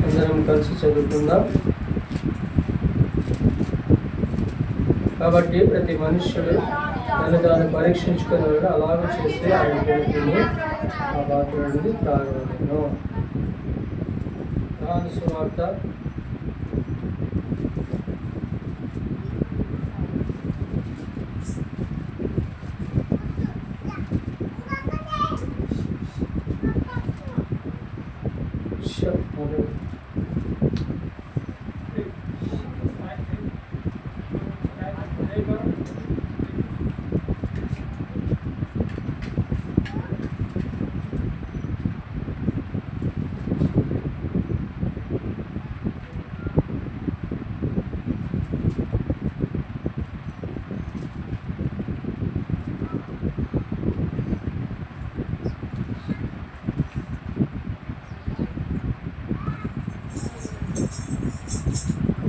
అందరం కలిసి చదువుకుందాం. కాబట్టి ప్రతి మనుష్యుడు తను తాను పరీక్షించుకునేవాడు అలాగ చేస్తే ఆయన కొడుకుని ఆ బాధ్యుడిని నుండి త్రాగవలను దాని సువార్త మొదటి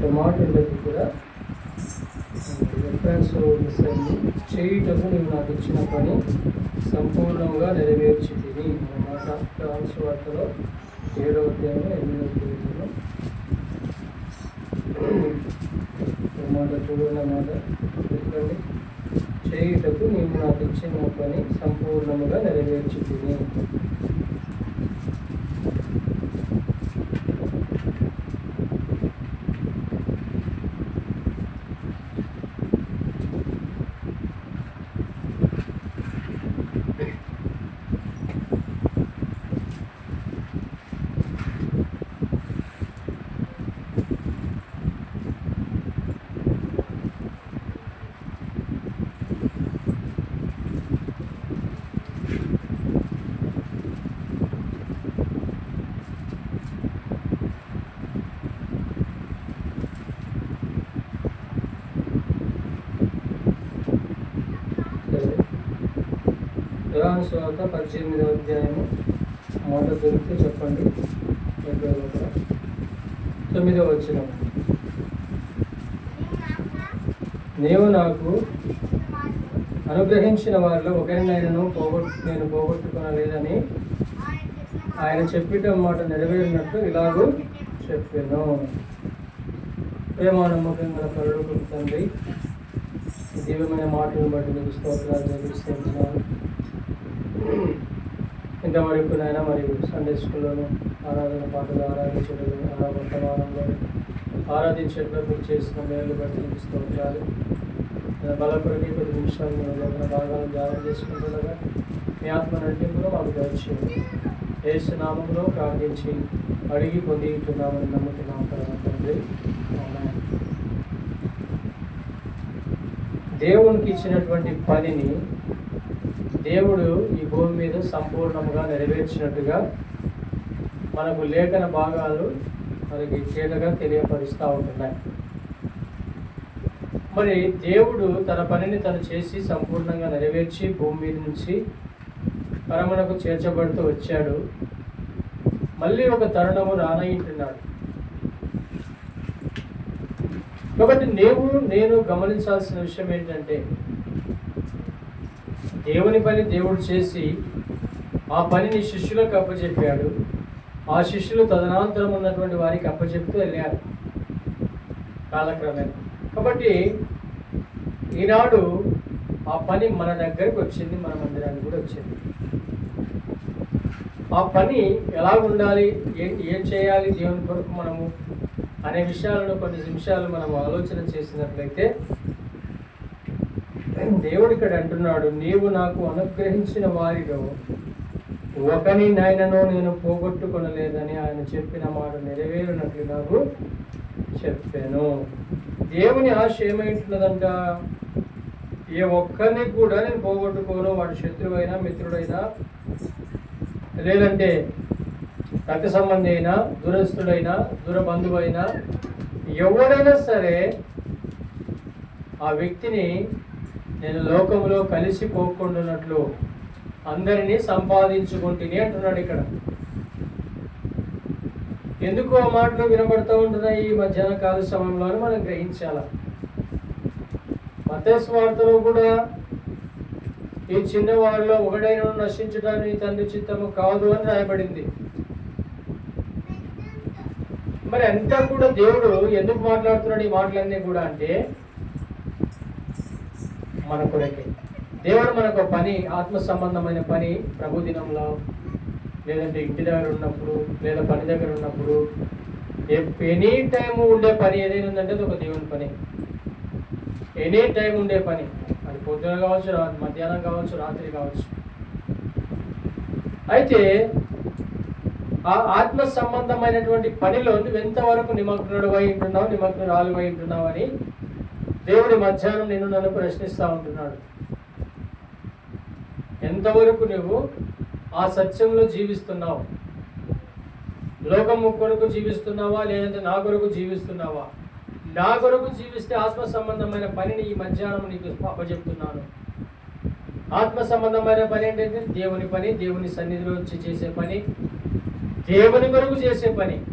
ఒక మాట ఉండేది కూడా రిఫరెన్స్ మిస్ అయింది నేను నాకు ఇచ్చిన పని సంపూర్ణంగా నెరవేర్చి తిని అనే మాట ఫ్రాన్స్ వార్తలో ఏడవ అధ్యాయంలో ఎనిమిదవ తేదీలో ఒక మాట చూడండి మాట చెప్పండి చేయుటకు నేను నాకు ఇచ్చిన పని సంపూర్ణముగా నెరవేర్చి తిని యోహాను స్వార్త పద్దెనిమిదవ అధ్యాయము. మాట దొరికితే చెప్పండి. డెబ్బై తొమ్మిదవ వచ్చిన నీవు నాకు అనుగ్రహించిన వారిలో ఒకరినైనాను పోగొట్టు నేను పోగొట్టుకొనలేదని ఆయన చెప్పిన మాట నెరవేరినట్టు ఇలాగూ చెప్పాను. ప్రేమ నమ్మకం గల కరుడు తండ్రి ఈ దివ్యమైన మాటలను బట్టి మీకు స్తోత్రాలు జరిగిస్తున్నాను ఇంతవరకు నాయన మరియు సండే స్కూల్లోను ఆరాధన పాటలు ఆరాధించడం ఆరా వర్తమానంలో ఆరాధించేటప్పుడు చేసిన మేలు బట్టి మీకు స్తోత్రాలు. బలపడికి కొద్ది నిమిషాలు లోపల భాగాలను ధ్యానం చేసుకుంటుండగా మీ ఆత్మ నడిపింపులో మాకు దయచేయండి. ఏసు నామంలో ప్రార్థించి అడిగి పొంది ఉంటున్నామని నమ్ముతున్నాం కదా తండ్రి. దేవునికి ఇచ్చినటువంటి పనిని దేవుడు ఈ భూమి మీద సంపూర్ణంగా నెరవేర్చినట్టుగా మనకు లేఖన భాగాలు మనకి చేతగా తెలియపరుస్తూ ఉంటున్నాయి. మరి దేవుడు తన పనిని తను చేసి సంపూర్ణంగా నెరవేర్చి భూమి మీద నుంచి పరమణకు చేర్చబడుతూ వచ్చాడు. మళ్ళీ ఒక తరుణము రానయింటున్నాడు. కాబట్టి నేను నేను గమనించాల్సిన విషయం ఏంటంటే దేవుని పని దేవుడు చేసి ఆ పనిని శిష్యులకు అప్పచెప్పాడు. ఆ శిష్యులు తదనంతరం ఉన్నటువంటి వారికి అప్పచెప్తూ వెళ్ళారు కాలక్రమేణా. కాబట్టి ఈనాడు ఆ పని మన దగ్గరికి వచ్చింది మన మందిరానికి కూడా వచ్చింది. ఆ పని ఎలా ఉండాలి ఏం ఏం చేయాలి దేవుని కొరకు మనము అనే విషయాలను కొన్ని నిమిషాలు మనం ఆలోచన చేసినట్లయితే దేవుడు ఇక్కడ అంటున్నాడు నీవు నాకు అనుగ్రహించిన వారిలో ఒకని నాయనను నేను పోగొట్టుకొనలేదని ఆయన చెప్పిన మాట నెరవేరినట్లు నాకు చెప్పాను. దేవుని ఆశ ఏమైంటున్నదంట? ఏ ఒక్కరిని కూడా నేను పోగొట్టుకోను వాడు శత్రువైనా మిత్రుడైనా లేదంటే రక్త సంబంధి అయినా దురస్తుడైనా దురబంధువైనా ఎవడైనా సరే ఆ వ్యక్తిని నేను లోకంలో కలిసిపోకుండానట్లు అందరినీ సంపాదించుకుంటుని అంటున్నాడు ఇక్కడ. ఎందుకు ఆ మాటలు వినబడుతూ ఉంటున్నాయి? ఈ మధ్యాహ్న కాల సమయంలో మనం గ్రహించాల? మతస్వార్తలో కూడా ఈ చిన్నవారిలో ఒకడైన నశించడానికి తండ్రి చిత్తము కాదు అని రాయబడింది. మరి అంతా కూడా దేవుడు ఎందుకు మాట్లాడుతున్నాడు ఈ మాటలన్నీ కూడా అంటే మన కొరకే. దేవుడు మనకు ఒక పని ఆత్మ సంబంధమైన పని ప్రభు దినంలో లేదంటే ఇంటి దగ్గర ఉన్నప్పుడు లేదా పని దగ్గర ఉన్నప్పుడు ఎనీ టైం ఉండే పని ఏదైనా ఉందంటే అది ఒక దేవుని పని. ఎనీ టైం ఉండే పని. అది పొద్దున కావచ్చు మధ్యాహ్నం కావచ్చు రాత్రి కావచ్చు. అయితే ఆ ఆత్మ సంబంధమైనటువంటి పనిలో నువ్వు ఎంతవరకు నిమగ్నుడు అయి ఉంటున్నావు నిమగ్నురాలు అయి ఉంటున్నావు అని దేవుడి మధ్యాహ్నం నిన్ను నన్ను ప్రశ్నిస్తూ ఉంటున్నాడు. ఎంతవరకు నువ్వు ఆ సత్యంలో జీవిస్తున్నావు? లోకం కొరకు జీవిస్తున్నావా? లేదంటే నా కొరకు జీవిస్తున్నావా? నా కొరకు జీవిస్తే ఆత్మ సంబంధమైన పనిని ఈ మధ్యాహ్నం నీకు అప్పచెప్తున్నాను. ఆత్మ సంబంధమైన పని ఏంటంటే దేవుని పని దేవుని సన్నిధిలో వచ్చి చేసే పని దేవుని కొరకు చేసే పని.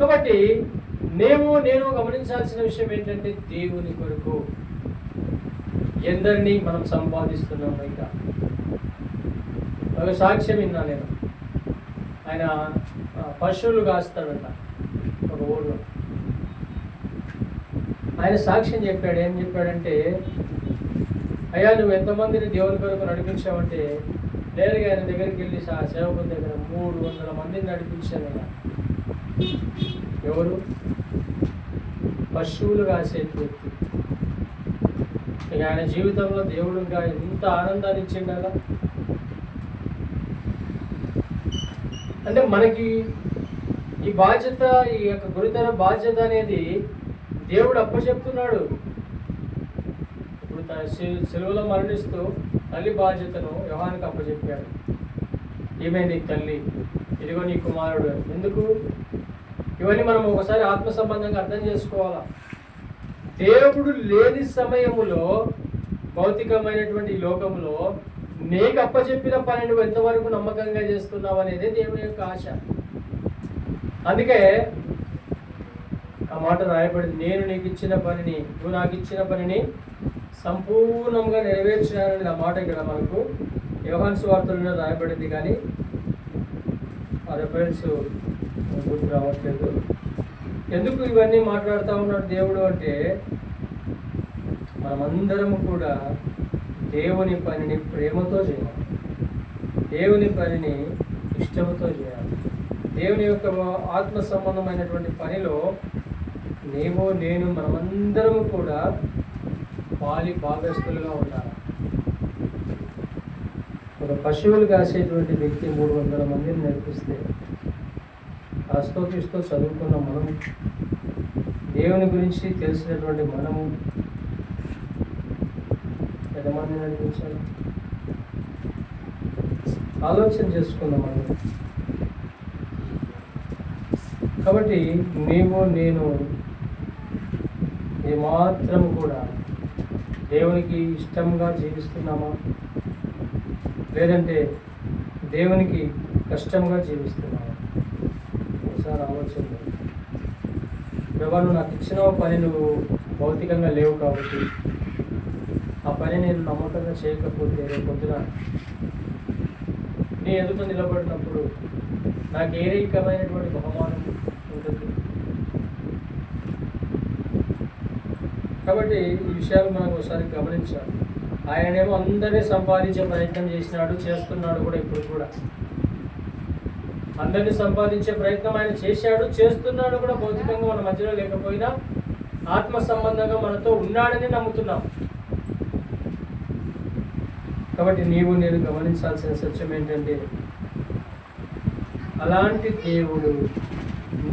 కాబట్టి మేము నేను గమనించాల్సిన విషయం ఏంటంటే దేవుని కొరకు ఎందరినీ మనం సంపాదిస్తున్నాం ఇంకా. ఒక సాక్ష్యం విన్నా నేను. ఆయన పశువులు కాస్తాడంట ఒక ఊళ్ళో ఆయన సాక్ష్యం చెప్పాడు. ఏం చెప్పాడంటే అయ్యా నువ్వు ఎంతమందిని దేవుని కొరకు నడిపించావంటే నేరుగా ఆయన దగ్గరికి వెళ్ళి సేవకుల దగ్గర మూడు వందల మందిని నడిపించాను ఆయన ఎవరు? పశువులు కాసే వ్యక్తి ఇక ఆయన జీవితంలో దేవుడు ఇంకా ఎంత ఆనందాన్ని ఇచ్చిండు కదా అంటే మనకి ఈ బాధ్యత ఈ యొక్క గురుతర బాధ్యత అనేది దేవుడు అప్పచెప్తున్నాడు. ఇప్పుడు తన సెలవులో మరణిస్తూ తల్లి బాధ్యతను యోహానికి అప్పచెప్పాడు. ఈమె నీ తల్లి? ఇదిగో నీ కుమారుడు. ఎందుకు? ఇవన్నీ మనం ఒకసారి ఆత్మ సంబంధంగా అర్థం చేసుకోవాలా? దేవుడు లేని సమయములో భౌతికమైనటువంటి లోకంలో నీకు అప్పచెప్పిన పని నువ్వు ఎంతవరకు నమ్మకంగా చేస్తున్నావు అనేది దేవుని యొక్క ఆశ. అందుకే ఆ మాట రాయబడింది నేను నీకు ఇచ్చిన పనిని నువ్వు నాకు ఇచ్చిన పనిని సంపూర్ణంగా నెరవేర్చినానని ఆ మాట ఇక్కడ మనకు యోహాన్ సువార్తలలో రాయబడింది కానీ ఆ రెఫరెన్స్ పూర్తి రావట్లేదు. ఎందుకు ఇవన్నీ మాట్లాడుతూ ఉన్నాడు దేవుడు అంటే మనమందరం కూడా దేవుని పనిని ప్రేమతో చేయాలి. దేవుని పనిని ఇష్టంతో చేయాలి. దేవుని యొక్క ఆత్మ సంబంధమైనటువంటి పనిలో నీవు నేను మనమందరం కూడా పాలి భాగస్తులుగా ఉండాలి. ఒక పశువులు కాసేటువంటి వ్యక్తి మూడు వందల మందిని నడిపిస్తే అస్తోపిస్తూ చదువుకున్న మనం దేవుని గురించి తెలిసినటువంటి మనము ఎంతమంది నడిపించాలి ఆలోచన చేసుకుందాం మనం. కాబట్టి నీవు నేను ఏమాత్రం కూడా దేవునికి ఇష్టంగా జీవిస్తున్నామా? లేదంటే దేవునికి కష్టంగా జీవిస్తున్నాం ఆలోచన చేయి. ప్రభా నువ్వు నాకు ఇచ్చిన పని నువ్వు భౌతికంగా లేవు కాబట్టి ఆ పని నేను నమ్మకంగా చేయకపోతే రేపు పొద్దున నీ ఎదుట నిలబడినప్పుడు నాకు ఏ రకమైనటువంటి బహుమానం ఉంటుంది కాబట్టి ఈ విషయాలు మనం ఒకసారి గమనించాలి. ఆయనేమో అందరినీ సంపాదించే ప్రయత్నం చేసినాడు చేస్తున్నాడు కూడా ఇప్పుడు కూడా. అందరినీ సంపాదించే ప్రయత్నం ఆయన చేశాడు చేస్తున్నాడు కూడా భౌతికంగా మన మధ్యలో లేకపోయినా ఆత్మ సంబంధంగా మనతో ఉన్నాడని నమ్ముతున్నాం. కాబట్టి నీవు నేను గమనించాల్సిన సత్యం ఏంటంటే అలాంటి దేవుడు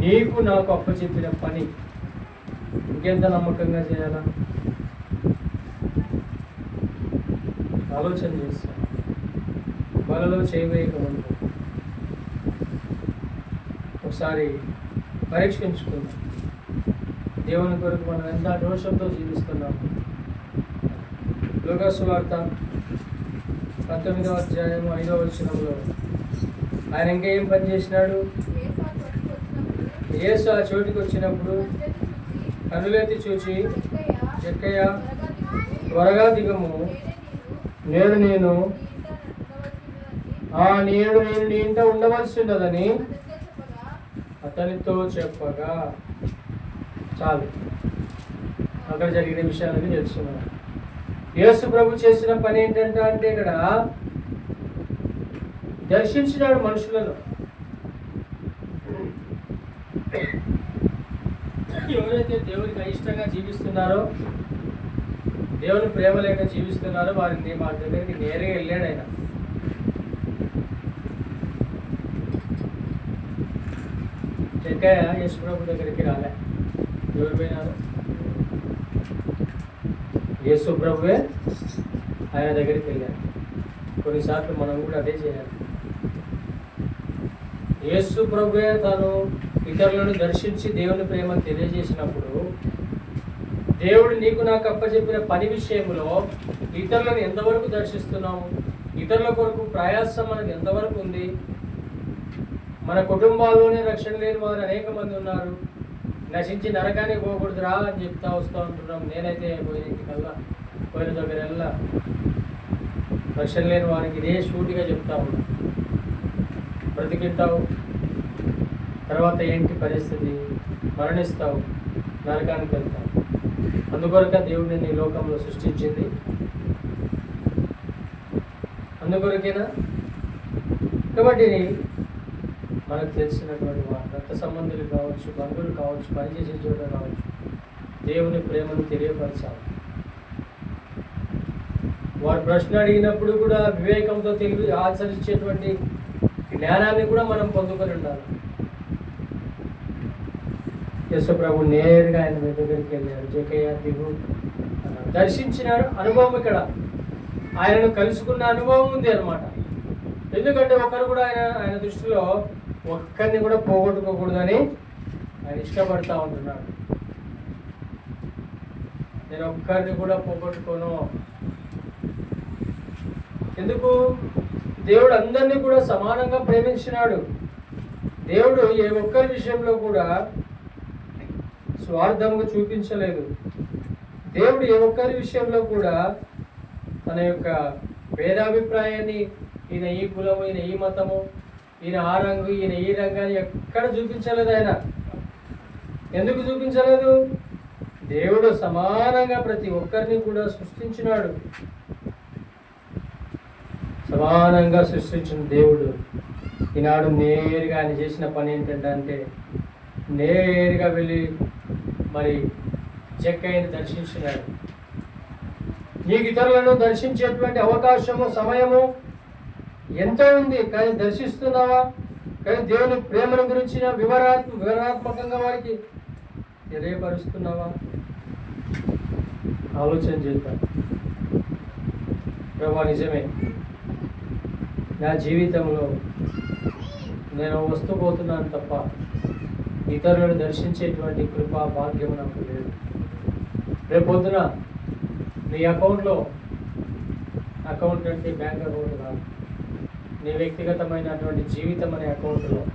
నీకు నాకు అప్పచెప్పిన పని ఇంకెంత నమ్మకంగా చేయాలా? ఆలోచన చేస్తాను వలలో చేయవేయకముందు ఒకసారి పరీక్షించుకుందాం. దేవుని కొరకు మనం ఎంత దోషంతో జీవిస్తున్నాము లోకసు వార్త పంతొమ్మిదవ అధ్యాయం ఐదవ వచనంలో ఆయన ఇంకా ఏం పని చేసినాడు? యేసు ఆ చోటికి వచ్చినప్పుడు కనులెత్తి చూచి చెక్కయ్య త్వరగా దిగము. నేడు నేను ఆ నేడు నేను నీ ఇంట ఉండవలసి ఉన్నదని అతనితో చెప్పగా చాలు. అక్కడ జరిగిన విషయాలని తెలుసుకున్నాను. యేసు ప్రభు చేసిన పని ఏంటంటే అంటే ఇక్కడ దర్శించినాడు మనుషులను. ఎవరైతే దేవునికి అయిష్టంగా జీవిస్తున్నారో దేవుని ప్రేమ లేక జీవిస్తున్నారో వారిని మా దగ్గరికి నేరుగా వెళ్ళాడు ఆయన. చెక్కయ్య యేసు ప్రభు దగ్గరికి రాలే ఎవరు పోయినారు యేసు ప్రభువే ఆయన దగ్గరికి వెళ్ళారు కొన్నిసార్లు మనం కూడా అదే చేయాలి యేసు ప్రభువే తాను ఇతరులను దర్శించి దేవుని ప్రేమ తెలియజేసినప్పుడు దేవుడు నీకు నాకు అప్పచెప్పిన పని విషయంలో ఇతరులను ఎంతవరకు దర్శిస్తున్నాము ఇతరుల కొరకు ప్రయాసం మనకు ఎంతవరకు ఉంది? మన కుటుంబాల్లోనే రక్షణ లేని వారు అనేక మంది ఉన్నారు. నశించి నరకానికి పోకూడదురా అని చెప్తా వస్తూ ఉంటున్నాం. నేనైతే పోయిన కల్లా పోయిన దగ్గర వెళ్ళా రక్షణ లేని వారికి ఇదే షూటిగా చెప్తా ఉన్నా. బ్రతికిస్తావు తర్వాత ఏంటి పరిస్థితి? మరణిస్తావు నరకానికి వెళ్తావు. అందుకొరక దేవుడిని నీ లోకంలో సృష్టించింది. అందుకొరకేనా? కాబట్టి మనకు తెలిసినటువంటి వారు రక్త సంబంధులు కావచ్చు బంధువులు కావచ్చు పనిచేసే చోట కావచ్చు దేవుని ప్రేమను తెలియపరచాలి. వారు ప్రశ్న అడిగినప్పుడు కూడా వివేకంతో తెలివి ఆచరించేటువంటి జ్ఞానాన్ని కూడా మనం పొందుకొని ఉండాలి. యశు నేరుగా ఆయన దగ్గరికి వెళ్ళారు. జకయ్య దిగు దర్శించినాడు అనుభవం ఇక్కడ. ఆయనను కలుసుకున్న అనుభవం ఉంది అనమాట ఎందుకంటే ఒకరు కూడా ఆయన ఆయన దృష్టిలో ఒక్కరిని కూడా పోగొట్టుకోకూడదని ఆయన ఇష్టపడతా ఉంటున్నాడు. నేను ఒక్కరిని కూడా పోగొట్టుకోను. ఎందుకు? దేవుడు అందరినీ కూడా సమానంగా ప్రేమించినాడు. దేవుడు ఏ ఒక్కరి విషయంలో కూడా స్వార్థంగా చూపించలేదు. దేవుడు ఏ ఒక్కరి విషయంలో కూడా తన యొక్క భేదాభిప్రాయాన్ని ఈయన ఈ కులము ఈయన ఈ మతము ఈయన ఆ రంగు ఈయన ఈ రంగాన్ని ఎక్కడ చూపించలేదు ఆయన. ఎందుకు చూపించలేదు? దేవుడు సమానంగా ప్రతి ఒక్కరిని కూడా సృష్టించినాడు. సమానంగా సృష్టించిన దేవుడు ఈనాడు నేరుగా ఆయన చేసిన పని ఏంటంటే అంటే నేరుగా వెళ్ళి మరి జక్కయ్యని దర్శించినాడు. నీకు ఇతరులను దర్శించేటువంటి అవకాశము సమయము ఎంతో ఉంది కానీ దర్శిస్తున్నావా? కానీ దేవుని ప్రేమను గురించిన వివరాత్మ వివరాత్మకంగా వారికి తెలియపరుస్తున్నావా? ఆలోచన చేద్దాం. ప్రభా నిజమే. నా జీవితంలో నేను వస్తుపోతున్నాను తప్ప ఇతరులను దర్శించేటువంటి కృపా భాగ్యం నాకు లేదు. రేపొద్దున నీ అకౌంట్లో అకౌంట్ అంటే బ్యాంక్ అకౌంట్ కాదు. నీ వ్యక్తిగతమైనటువంటి జీవితం అనే అకౌంట్లో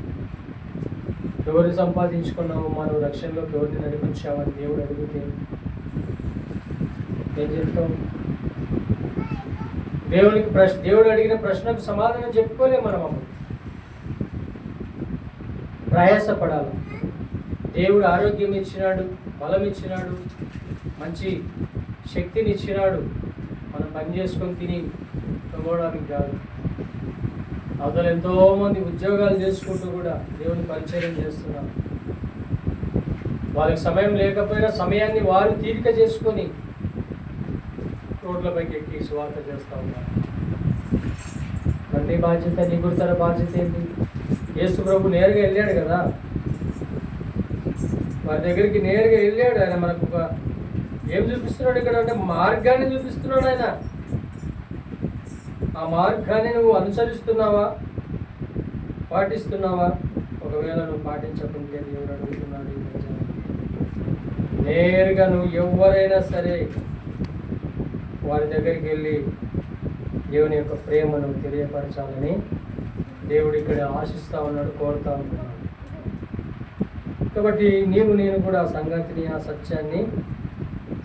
ఎవరు సంపాదించుకున్నావు మనం రక్షణలోకి ఎవరిని నడిపించామని దేవుడు అడిగితే ఏం చెప్తావు? దేవునికి ప్రశ్న దేవుడు అడిగిన ప్రశ్నకు సమాధానం చెప్పుకోలేము మనం అప్పుడు. ప్రయాసపడాలి. దేవుడు ఆరోగ్యం ఇచ్చినాడు బలం ఇచ్చినాడు మంచి శక్తిని ఇచ్చినాడు. మనం పని చేసుకొని తిని తొంగడానికి కాదు. అవతల ఎంతోమంది ఉద్యోగాలు చేసుకుంటూ కూడా దేవుని పరిచయం చేస్తున్నారు. వాళ్ళకి సమయం లేకపోయినా సమయాన్ని వారు తీరిక చేసుకొని రోడ్లపైకి ఎక్కి సువార్త చేస్తూ ఉన్నారు. తండ్రి బాధ్యత నీ బాధ్యత ఏంటి? యేసు ప్రభు నేరుగా వెళ్ళాడు కదా? వారి దగ్గరికి నేరుగా వెళ్ళాడు ఆయన మనకు ఒక ఏం చూపిస్తున్నాడు ఇక్కడ? అంటే మార్గాన్ని చూపిస్తున్నాడు ఆయన. ఆ మార్గాన్ని నువ్వు అనుసరిస్తున్నావా? పాటిస్తున్నావా? ఒకవేళ నువ్వు పాటించకుంటే దేవుడు అడుగుతున్నాడు నేరుగా నువ్వు ఎవరైనా సరే వారి దగ్గరికి వెళ్ళి దేవుని యొక్క ప్రేమను తెలియపరచాలని దేవుడు ఇక్కడ ఆశిస్తా ఉన్నాడు కోరుతా ఉన్నాడు. కాబట్టి నీవు నేను కూడా ఆ సంగతిని ఆ సత్యాన్ని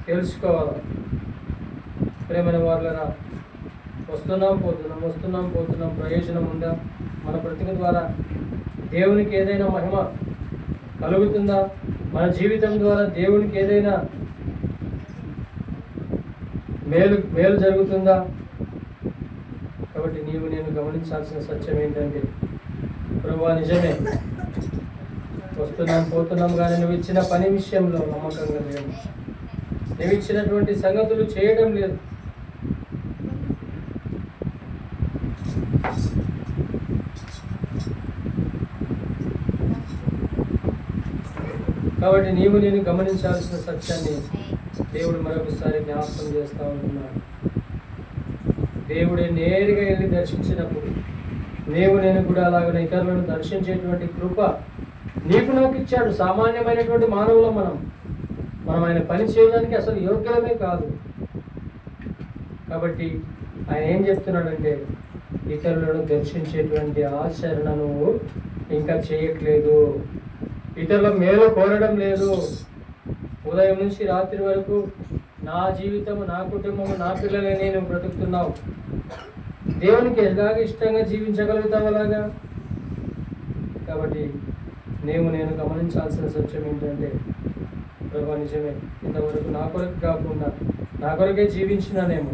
తెలుసుకోవాలి. ప్రేమైన వాళ్ళరా వస్తున్నాం పోతున్నాం వస్తున్నాం పోతున్నాం ప్రయోజనం ఉందా? మన బ్రతుకు ద్వారా దేవునికి ఏదైనా మహిమ కలుగుతుందా? మన జీవితం ద్వారా దేవునికి ఏదైనా మేలు మేలు జరుగుతుందా? కాబట్టి నీవు నేను గమనించాల్సిన సత్యం ఏంటంటే ప్రభు నిజమే. వస్తున్నాం పోతున్నాం కానీ నువ్వు ఇచ్చిన పని విషయంలో నమ్మకంగా లేవు. నువ్వు ఇచ్చినటువంటి సంగతులు చేయడం లేదు. కాబట్టి నీవు నేను గమనించాల్సిన సత్యాన్ని దేవుడు మరొకసారి జ్ఞాపకం చేస్తూ ఉంటున్నాడు. దేవుడే నేరుగా వెళ్ళి దర్శించినప్పుడు నీవు నేను కూడా అలాగే ఇతరులను దర్శించేటువంటి కృప నీకు నాకు ఇచ్చాడు. సామాన్యమైనటువంటి మానవులు మనం. మనం ఆయన పని చేయడానికి అసలు యోగ్యమే కాదు. కాబట్టి ఆయన ఏం చెప్తున్నాడంటే ఇతరులను దర్శించేటువంటి ఆచరణను ఇంకా చేయట్లేదు. ఇతరుల మేలు కోరడం లేదు. ఉదయం నుంచి రాత్రి వరకు నా జీవితము నా కుటుంబము నా పిల్లలే నేను బ్రతుకుతున్నావు. దేవునికి ఎలాగ ఇష్టంగా జీవించగలుగుతావు అలాగా కాబట్టి నేను నేను గమనించాల్సిన సత్యం ఏంటంటే ప్రభా నిజమే ఇంతవరకు నా కొరకు కాకుండా నా కొరకే జీవించినానేమో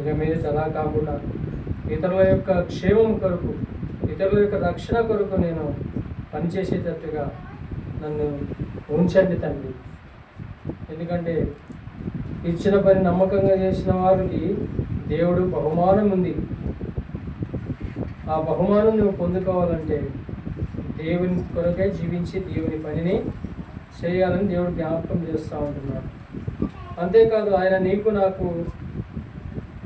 ఇక మీద అలా కాకుండా ఇతరుల యొక్క క్షేమం కొరకు ఇతరుల యొక్క రక్షణ కొరకు నేను పనిచేసేటట్టుగా నన్ను ఉంచండి తండ్రి. ఎందుకంటే ఇచ్చిన పని నమ్మకంగా చేసిన వారికి దేవుడు బహుమానం ఉంది. ఆ బహుమానం నువ్వు పొందుకోవాలంటే దేవుని కొరకే జీవించి దేవుని పనిని చేయాలని దేవుడు జ్ఞాపకం చేస్తూ ఉంటున్నాడు. అంతేకాదు ఆయన నీకు నాకు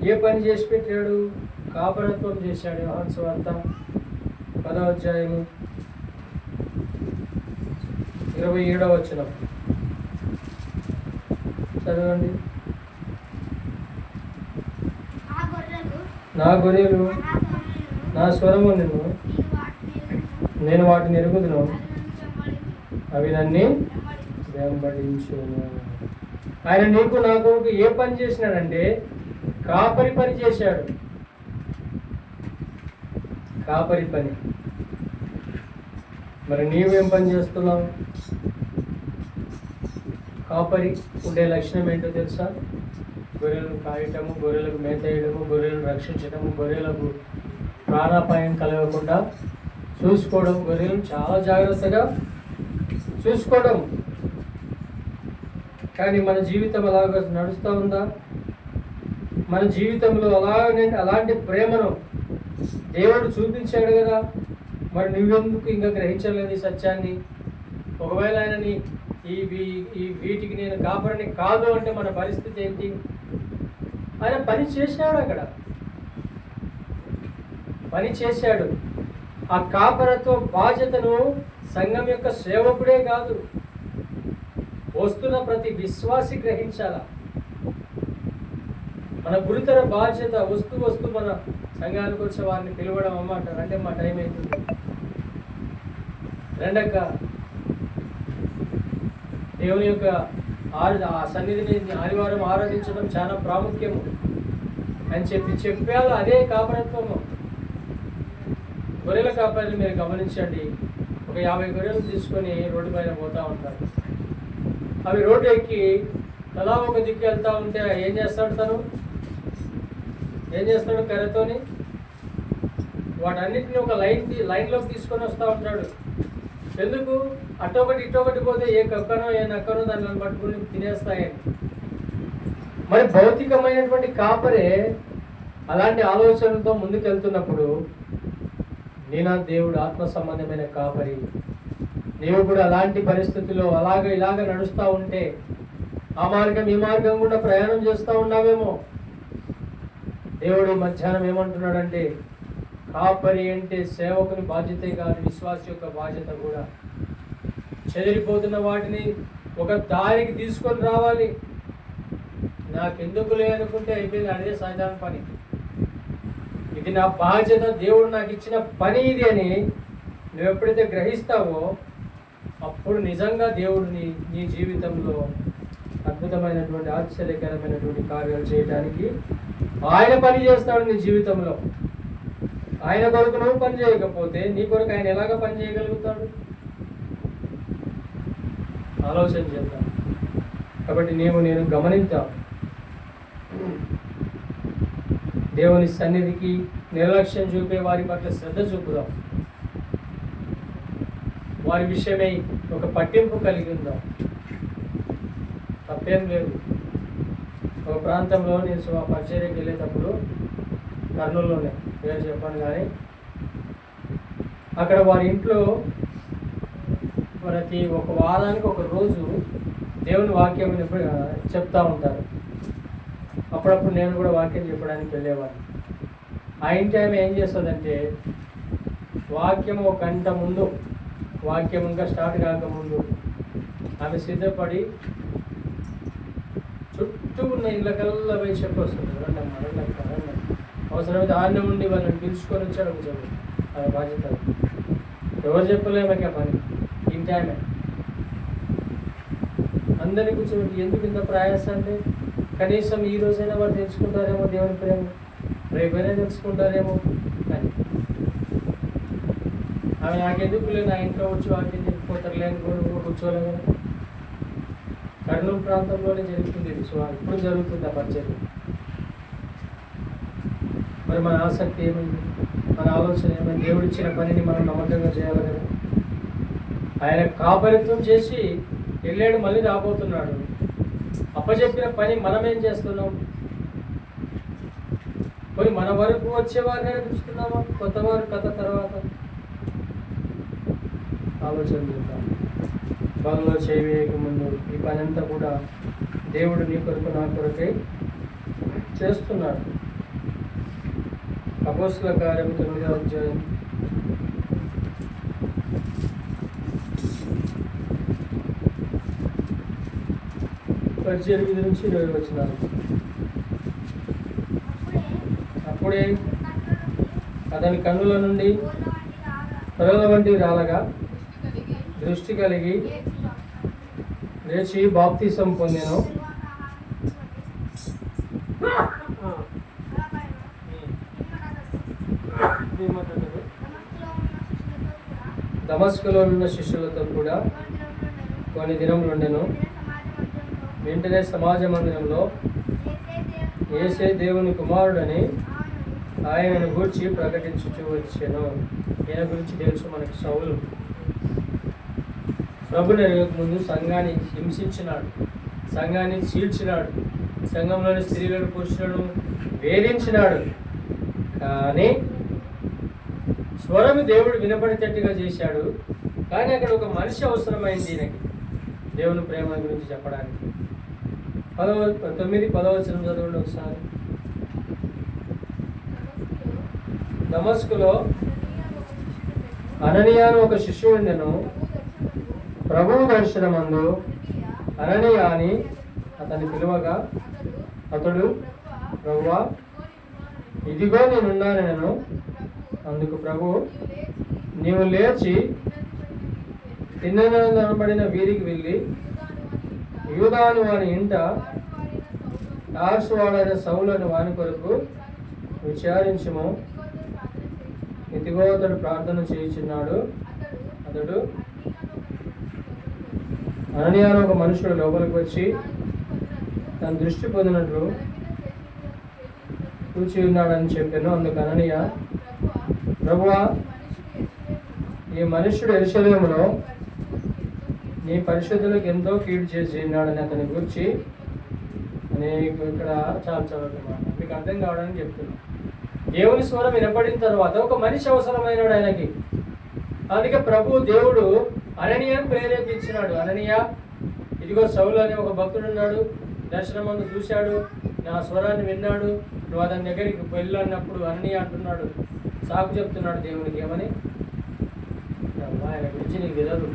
ఏ పని చేసి పెట్టాడు? కాపరత్వం చేశాడు. యోహాను వార్త పదవ అధ్యాయము ఇరవై ఏడవ వచ్చిన చదవండి. నా గొర్రెలు నా స్వరము నిన్ను. నేను వాటిని ఎరుగుదును. అవి నన్ను వెంబడించును. వెంబడించును ఆయన నీకు నా కొరకు ఏ పని చేసినాడంటే కాపరి పని చేశాడు. కాపరి పని. మరి నీవేం పని చేస్తున్నావు? కాపరి ఉండే లక్షణం ఏంటో తెలుసా? గొర్రెలను కాయటము గొర్రెలకు మేత వేయడము గొర్రెలను రక్షించడము గొర్రెలకు ప్రాణాపాయం కలగకుండా చూసుకోవడం గొర్రెలను చాలా జాగ్రత్తగా చూసుకోవడం. కానీ మన జీవితం అలాగ నడుస్తూ ఉందా? మన జీవితంలో అలాగనే అలాంటి ప్రేమను దేవుడు చూపించాడు కదా. మరి నువ్వెందుకు ఇంకా గ్రహించలేదు ఈ సత్యాన్ని? ఒకవేళ ఆయనని ఈ ఈ వీటికి నేను కాపరిని కాదు అంటే మన పరిస్థితి ఏంటి? ఆయన పని చేశాడు అక్కడ. పని చేశాడు. ఆ కాపరత్వ బాధ్యతను సంఘం యొక్క సేవకుడే కాదు. వస్తున్న ప్రతి విశ్వాసి గ్రహించాల? మన గురుతర బాధ్యత వస్తూ వస్తూ మన సంఘానికి వచ్చే వారిని పిలవడం అమ్మంటారు అంటే మా టైం అవుతుంది రెండక్క దేవుని యొక్క ఆరు ఆ సన్నిధిని ఆదివారం ఆరాధించడం చాలా ప్రాముఖ్యము. అని చెప్పి చెప్పాలి అదే కాపరత్వము. గొర్రెల కాపరిని మీరు గమనించండి. ఒక యాభై గొర్రెలు తీసుకొని రోడ్డు పైన పోతూ ఉంటారు. అవి రోడ్డు ఎక్కి తలా ఒక దిక్కు వెళ్తూ ఉంటే ఏం చేస్తాడు తను? ఏం చేస్తాడు కర్రతోని? వాటన్నిటిని ఒక లైన్ లైన్లోకి తీసుకొని వస్తూ ఉంటాడు. ఎందుకు? అటొకటి ఇటొకటి పోతే ఏ కక్కనో ఏ నక్కనో దాన్ని పట్టుకుని తినేస్తాయని మరి భౌతికమైనటువంటి కాపరే అలాంటి ఆలోచనలతో ముందుకెళ్తున్నప్పుడు నేనా దేవుడు ఆత్మ సంబంధమైన కాపరి? నీవు కూడా అలాంటి పరిస్థితుల్లో అలాగ ఇలాగ నడుస్తూ ఉంటే ఆ మార్గం ఈ మార్గం కూడా ప్రయాణం చేస్తూ ఉన్నావేమో? దేవుడు మధ్యాహ్నం ఏమంటున్నాడంటే కాపరి అంటే సేవకుని బాధ్యతే కాదు విశ్వాస యొక్క బాధ్యత కూడా. చెదిరిపోతున్న వాటిని ఒక దారికి తీసుకొని రావాలి. నాకెందుకులే అనుకుంటే అయిపోయింది అదే సాధారణ పని. ఇది నా బాధ్యత దేవుడు నాకు ఇచ్చిన పని ఇది అని నువ్వు ఎప్పుడైతే గ్రహిస్తావో అప్పుడు నిజంగా దేవుడిని నీ జీవితంలో అద్భుతమైనటువంటి ఆశ్చర్యకరమైనటువంటి కార్యాలు చేయడానికి ఆయన పని చేస్తాడు నీ జీవితంలో. ఆయన కొరకు నువ్వు పని చేయకపోతే నీ కొరకు ఆయన ఎలాగ పని చేయగలుగుతాడు? ఆలోచన చేద్దాం. కాబట్టి నీవు నేను గమనిద్దాం. దేవుని సన్నిధికి నిర్లక్ష్యం చూపే వారి పట్ల శ్రద్ధ చూపుదాం. వారి విషయమై ఒక పట్టింపు కలిగి ఉందాం. తప్పేం లేదు. ఒక ప్రాంతంలో నేను సో పరిచర్యకి వెళ్ళేటప్పుడు కర్నూలులోనే పేరు చెప్పాను కానీ. అక్కడ వారి ఇంట్లో ప్రతి ఒక వారానికి ఒక రోజు దేవుని వాక్యం విన్నప్పుడు, చెప్తా ఉంటారు. అప్పుడప్పుడు నేను కూడా వాక్యం చెప్పడానికి వెళ్ళేవాడిని. ఆ ఇంటి ఆమె ఏం చేస్తుందంటే వాక్యం ఒక గంట ముందు వాక్యం ఇంకా స్టార్ట్ కాకముందు ఆమె సిద్ధపడి చుట్టూ ఉన్న ఇళ్ళకల్లా పోయి చెప్పొస్తుంది రండి అమ్మా, అవసరమైతే ఆడనే ఉండి వాళ్ళని పిలుచుకొని వచ్చాడు కూర్చోండి ఆయన బాధ్యత ఎవరు చెప్పలేమక పని. ఇంటి ఆమె అందరినీ కూర్చోబెట్టి ఎందుకు ఇంత ప్రయాస అంటే కనీసం ఈ రోజైనా వారు తెలుసుకుంటారేమో దేవుని ప్రేమ. రేపైనా తెలుసుకుంటారేమో. అని ఆమె నాకెందుకు లేదు? నా ఇంట్లో వచ్చి వాక్యం చెప్పిపోతారు లేని కూడా కూర్చోలేదు కర్నూలు ప్రాంతంలోనే జరుగుతుంది ఇది. సో ఇప్పుడు జరుగుతుంది ఆ పరిచయం. మరి మన ఆసక్తి ఏమైంది? మన ఆలోచన ఏమైంది? దేవుడు ఇచ్చిన పనిని మనం నమ్మకంగా చేయాలి కదా? ఆయన కాపరిత్వం చేసి వెళ్ళాడు మళ్ళీ రాబోతున్నాడు. అప్పచెప్పిన పని మనం ఏం చేస్తున్నాం? మరి మన వరకు వచ్చే వారిని చూస్తున్నామా? కొత్త వారు కథ తర్వాత? ఆలోచన చేద్దాం. బలంలో చేయవేయక ఈ పని అంతా కూడా దేవుడు నీ కొరకు నా కొరకై చేస్తున్నాడు. అపోస్తుల కార్యం తొమ్మిదో అధ్యాయం. పద్దెనిమిది నుంచి ఇరవై వచ్చినారు అప్పుడే అతని కన్నుల నుండి పొరల వంటి వంటివి రాలగా దృష్టి కలిగి లేచి బాప్తీసం పొందాను. దమస్కులో ఉన్న శిష్యులతో కూడా కొన్ని దినములు ఉండెను వెంటనే సమాజ మందిరంలో ఏసే దేవుని కుమారుడని ఆయనను గూర్చి ప్రకటించుచూ వచ్చాను. ఈయన గురించి తెలుసు మనకి సౌలు. ప్రభుని ముందు సంఘాన్ని హింసించినాడు సంఘాన్ని చీల్చినాడు సంఘంలోని స్త్రీలను పురుషులను వేధించినాడు. కానీ స్వరం దేవుడు వినపడేటట్టుగా చేశాడు. కానీ అక్కడ ఒక మనిషి అవసరమైంది ఈయనకి. దేవుని ప్రేమ గురించి చెప్పడానికి. పదవ తొమ్మిది పదవచనం చదవండి ఒకసారి. దమస్కులో అననీయాను ఒక శిష్యుడుండెను. ప్రభువు దర్శనమందు అననీయ అని అతన్ని పిలువగా అతడు ప్రభువా ఇదిగో నేనున్నాను నేను అందుకు ప్రభు నీవు లేచి తిన్ననబడిన వీరికి వెళ్ళి యూదాను వాని ఇంట టార్సువాడైన సౌలను వాని కొరకు విచారించము. ఇదిగో అతడు ప్రార్థన చేయించున్నాడు. అతడు అననీయాను ఒక మనుషుడు లోపలికి వచ్చి తన దృష్టి పొందినట్లు కూర్చి ఉన్నాడని చెప్పాను. అందుకు అననీయ ప్రభువా ఈ మనుష్యుడు ఎరుసలేములో నీ పరిశుద్ధులకు ఎంతో కీడు చేసి ఉన్నాడని అతని గురించి నీకు ఇక్కడ చాలా చదువుతున్నా మీకు అర్థం కావడానికి చెప్తున్నా దేవుని స్వరం వినపడిన తర్వాత ఒక మనిషి అవసరమైనాడు ఆయనకి. అందుకే ప్రభు దేవుడు అననీయను ప్రేరేపించినాడు అననీయ ఇదిగో సౌలు అనే ఒక భక్తుడు ఉన్నాడు. దర్శనమందు చూశాడు. నా స్వరాన్ని విన్నాడు. నువ్వు అతని దగ్గరికి వెళ్ళన్నప్పుడు అననీయ అంటున్నాడు. సాకు చెప్తున్నాడు దేవునికి ఏమని? ఆయన గురించి నీకు తెలియదు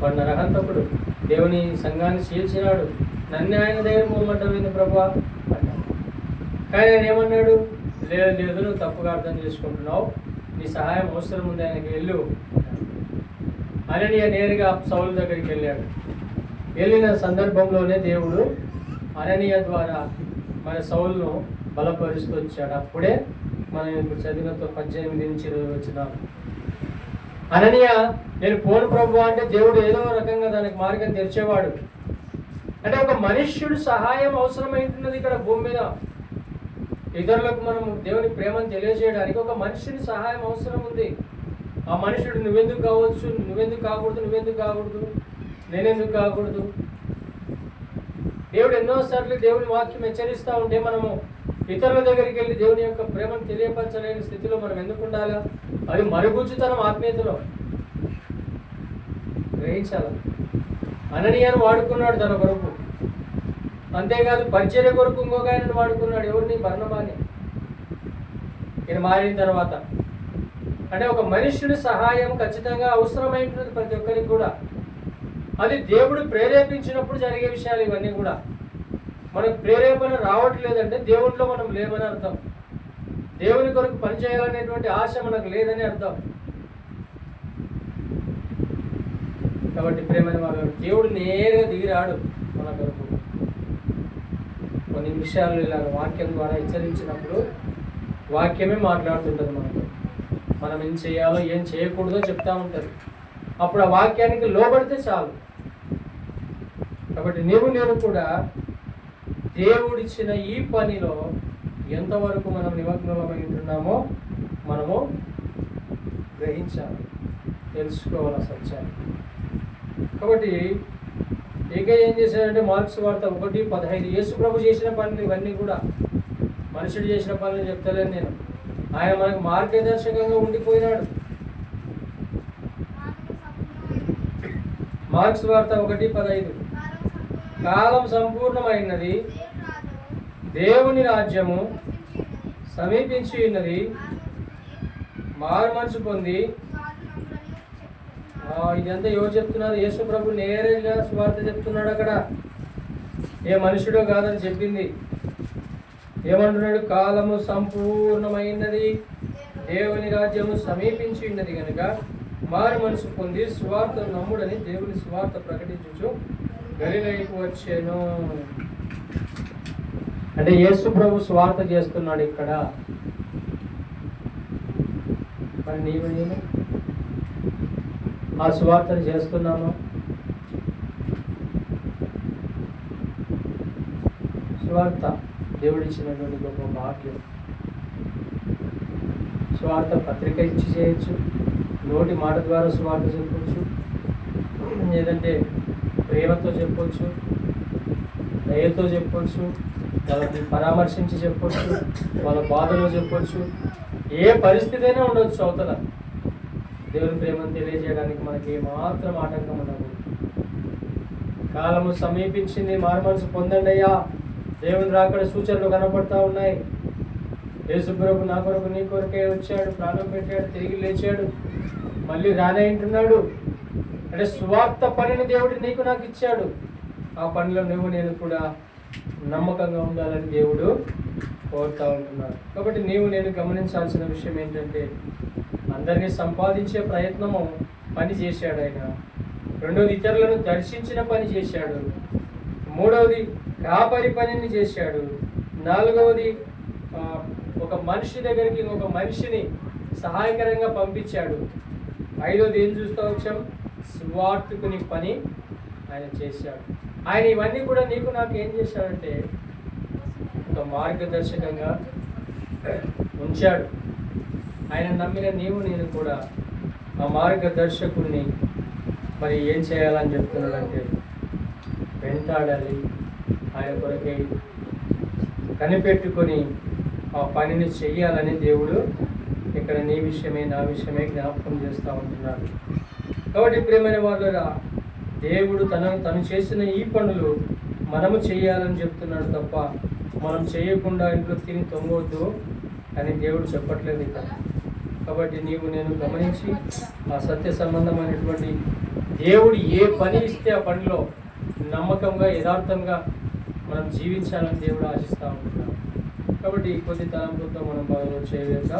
వాడు నరహంతకుడు దేవుని సంఘాన్ని చీల్చినాడు. నన్ను ఆయన దగ్గర పోమంటావు ప్రభా అన్నాడు కానీ ఆయన ఏమన్నాడు? లేదు లేదు నువ్వు తప్పుగా అర్థం చేసుకుంటున్నావు. నీ సహాయం అవసరం ఉంది ఆయనకి వెళ్ళు. అని నేరుగా సౌలు దగ్గరికి వెళ్ళాడు. వెళ్ళిన సందర్భంలోనే దేవుడు అననీయ ద్వారా మన సౌలును బలపరుస్తూ వచ్చాడు. అప్పుడే మనం ఇప్పుడు చదివిన పద్దెనిమిది నుంచి ఇరవై వచ్చిన అననీయ నేను పోను ప్రభు అంటే దేవుడు ఏదో రకంగా దానికి మార్గం తెరిచేవాడు. అంటే ఒక మనుష్యుడు సహాయం అవసరమైంటున్నది ఇక్కడ భూమి మీద. ఇతరులకు మనం దేవుని ప్రేమను తెలియజేయడానికి ఒక మనిషిని సహాయం అవసరం ఉంది. ఆ మనుషుడు నువ్వెందుకు కావచ్చు? నువ్వెందుకు కాకూడదు? నువ్వెందుకు కాకూడదు? నేనెందుకు కాకూడదు? దేవుడు ఎన్నోసార్లు దేవుని వాక్యం హెచ్చరిస్తూ ఉంటే మనము ఇతరుల దగ్గరికి వెళ్ళి దేవుని యొక్క ప్రేమను తెలియపరచలేని స్థితిలో మనం ఎందుకు ఉండాలా? అది మరుగుజ్జుతనం ఆత్మీయతలో. గ్రహించాల? అననీయాన్ని వాడుకున్నాడు తన కొరకు. అంతేకాదు పరిచర్య కొరకు ఇంకొక ఆయనను వాడుకున్నాడు. ఎవరిని? బర్ణమాని ఈయన మారిన తర్వాత. అంటే ఒక మనుష్యుడి సహాయం ఖచ్చితంగా అవసరమైనటువంటి ప్రతి ఒక్కరికి కూడా. అది దేవుడు ప్రేరేపించినప్పుడు జరిగే విషయాలు ఇవన్నీ కూడా. మనకు ప్రేరేపణ రావట్లేదంటే దేవునిలో మనం లేమని అర్థం. దేవుని కొరకు పనిచేయాలనేటువంటి ఆశ మనకు లేదని అర్థం. కాబట్టి ప్రేమని వాళ్ళు దేవుడు నేరుగా దిగిరాడు మన కొరకు. కొన్ని విషయాలు ఇలా వాక్యం ద్వారా హెచ్చరించినప్పుడు వాక్యమే మాట్లాడుతుంటుంది మనకు. మనం ఏం చేయాలో ఏం చేయకూడదో చెప్తా ఉంటుంది. అప్పుడు ఆ వాక్యానికి లోబడితే చాలు. కాబట్టి నీవు నేను కూడా దేవుడిచ్చిన ఈ పనిలో ఎంతవరకు మనం నిమగ్నమై ఉంటున్నామో మనము గ్రహించాలి తెలుసుకోవాలి సత్యాన్ని. కాబట్టి ఇక ఏం చేశాడంటే మార్క్స్ వార్త ఒకటి పదహైదు. యేసు ప్రభు చేసిన పనులు ఇవన్నీ కూడా మనుషుడు చేసిన పనులు చెప్తలేను నేను. ఆయన మనకు మార్గదర్శకంగా ఉండిపోయినాడు. మార్క్స్ వార్త ఒకటి పదహైదు. కాలం సంపూర్ణమైనది. దేవుని రాజ్యము సమీపించి ఉన్నది. మారు మనసు పొంది ఇదంతా ఎవరు చెప్తున్నారు? యేసు ప్రభు నేరుగా స్వార్థ చెప్తున్నాడు అక్కడ. ఏ మనుషుడో కాదని చెప్పింది. ఏమంటున్నాడు? కాలము సంపూర్ణమైనది. దేవుని రాజ్యము సమీపించి ఉన్నది కనుక మారు మనసు పొంది స్వార్థ నమ్ముడని దేవుని స్వార్థ ప్రకటించు గలిలైకి వచ్చాను. అంటే యేసు ప్రభు స్వార్థ చేస్తున్నాడు ఇక్కడ. మరి నీవు నేను ఆ స్వార్థను చేస్తున్నాను. స్వార్థ దేవుడిచ్చినటువంటి గొప్ప భాగ్యం. స్వార్థ పత్రిక ఇచ్చి చేయొచ్చు. నోటి మాట ద్వారా స్వార్థ చెప్పొచ్చు. లేదంటే ప్రేమతో చెప్పొచ్చు. దయతో చెప్పొచ్చు. వాళ్ళని పరామర్శించి చెప్పొచ్చు వాళ్ళ బాధలో చెప్పొచ్చు. ఏ పరిస్థితి అయినా ఉండొచ్చు అవతల. దేవుని ప్రేమను తెలియజేయడానికి మనకి ఏమాత్రం ఆటంకం ఉండదు. కాలము సమీపించింది మారుమనసు పొందండి అయ్యా. దేవుని రాకడ సూచనలు కనపడతా ఉన్నాయి. యేసుప్రభు నా కొరకు నీ కొరకే వచ్చాడు ప్రాణం పెట్టాడు తిరిగి లేచాడు. మళ్ళీ రానే అంటున్నాడు. అంటే స్వార్థ పనిని దేవుడు నీకు నాకు ఇచ్చాడు. ఆ పనిలో నువ్వు నేను కూడా నమ్మకంగా ఉండాలని దేవుడు కోరుతూ ఉంటున్నాడు. కాబట్టి నీవు నేను గమనించాల్సిన విషయం ఏంటంటే అందరినీ సంపాదించే ప్రయత్నము పని చేశాడు ఆయన. రెండవది ఇతరులను దర్శించిన పని చేశాడు. మూడవది కాపరి పనిని చేశాడు. నాలుగవది ఒక మనిషి దగ్గరికి ఒక మనిషిని సహాయకరంగా పంపించాడు. ఐదోది ఏం చూస్తూ వచ్చాం స్వార్థకుని పని ఆయన చేశాడు. ఆయన ఇవన్నీ కూడా నీకు నాకు ఏం చేశాడంటే ఒక మార్గదర్శకంగా ఉంచాడు. ఆయన నమ్మిన నీవు నేను కూడా ఆ మార్గదర్శకుడిని మరి ఏం చేయాలని చెప్తున్నాడంటే వెంటాడాలి. ఆయన కొరకై కనిపెట్టుకొని ఆ పనిని చెయ్యాలని దేవుడు ఇక్కడ నీ విషయమే నా విషయమే జ్ఞాపకం చేస్తూ ఉంటున్నాడు. కాబట్టి ప్రేమైన వాళ్ళ దేవుడు తన తను చేసిన ఈ పనులు మనము చేయాలని చెప్తున్నాడు తప్ప మనం చేయకుండా ఇంట్లో తిని తొంగవద్దు అని దేవుడు చెప్పట్లేదు ఇక్కడ కాబట్టి నీవు నేను గమనించి ఆ సత్య సంబంధమైనటువంటి దేవుడు ఏ పని ఇస్తే ఆ పనిలో నమ్మకంగా యథార్థంగా మనం జీవించాలని దేవుడు ఆశిస్తూ ఉంటున్నాం కాబట్టి కొద్ది తలంపులతో మనం బాగా చేయలేక